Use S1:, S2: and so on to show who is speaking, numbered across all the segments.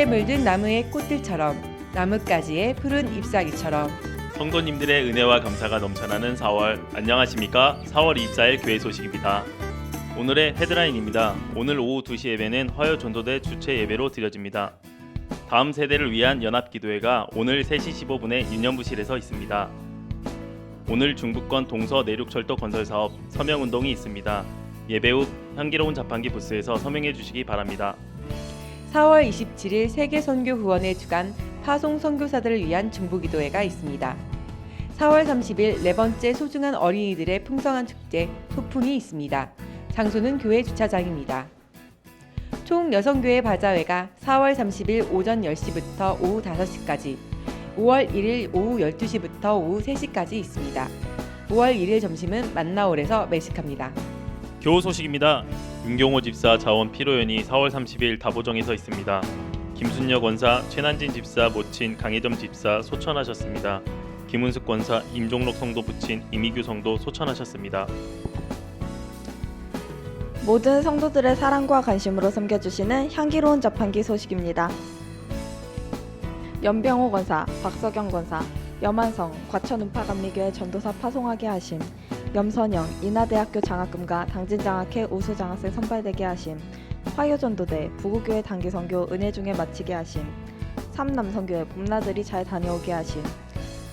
S1: 붉게 물든 나무의 꽃들처럼 나뭇가지의 푸른 잎사귀처럼.
S2: 성도님들의 은혜와 감사가 넘쳐나는 4월 안녕하십니까? 4월 24일 교회 소식입니다. 오늘의 헤드라인입니다. 오늘 오후 2시 예배는 화요 전도대 주최 예배로 드려집니다. 다음 세대를 위한 연합기도회가 오늘 3시 15분에 유년부실에서 있습니다. 오늘 중부권 동서 내륙철도 건설 사업 서명 운동이 있습니다. 예배 후 향기로운 자판기 부스에서 서명해 주시기 바랍니다
S1: 4월 27일 세계 선교 후원의 주간 파송 선교사들을 위한 중부기도회가 있습니다. 4월 30일 네 번째 소중한 어린이들의 풍성한 축제 소풍이 있습니다. 장소는 교회 주차장입니다. 총 여성교회 바자회가 4월 30일 오전 10시부터 오후 5시까지, 5월 1일 오후 12시부터 오후 3시까지 있습니다. 5월 1일 점심은 만나올에서 매식합니다.
S2: 교우 소식입니다. 윤경호 집사 자원 피로연이 4월 30일 다보정에서 있습니다. 김순녀 권사, 최난진 집사 모친 강혜점 집사 소천하셨습니다. 김은숙 권사, 임종록 성도 부친 이미규 성도 소천하셨습니다.
S3: 모든 성도들의 사랑과 관심으로 섬겨주시는 향기로운 자판기 소식입니다. 연병호 권사, 박석영 권사, 염한성, 과천음파감리교회 전도사 파송하게 하심, 염선영, 인하대학교 장학금과 당진장학회 우수장학생 선발되게 하심, 화요전도대, 부구교회 단기선교 은혜중에 마치게 하심, 삼남선교회 봄나들이 잘 다녀오게 하심,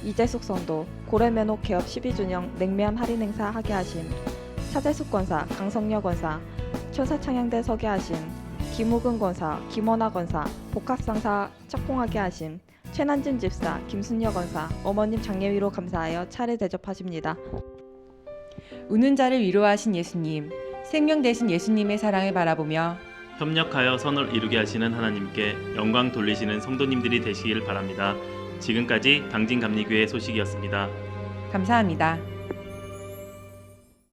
S3: 이재숙 성도, 고래면옥 개업 12주년 냉면 할인 행사 하게 하심, 차재숙 권사, 강성여 권사, 천사창양대 서게 하심, 김우근 권사, 김원아 권사, 복합상사 착공하게 하심, 최난진 집사, 김순여 권사, 어머님 장례위로 감사하여 차례 대접하십니다.
S1: 우는 자를 위로하신 예수님, 생명 되신 예수님의 사랑을 바라보며
S2: 협력하여 선을 이루게 하시는 하나님께 영광 돌리시는 성도님들이 되시길 바랍니다. 지금까지 당진감리교회 소식이었습니다.
S1: 감사합니다.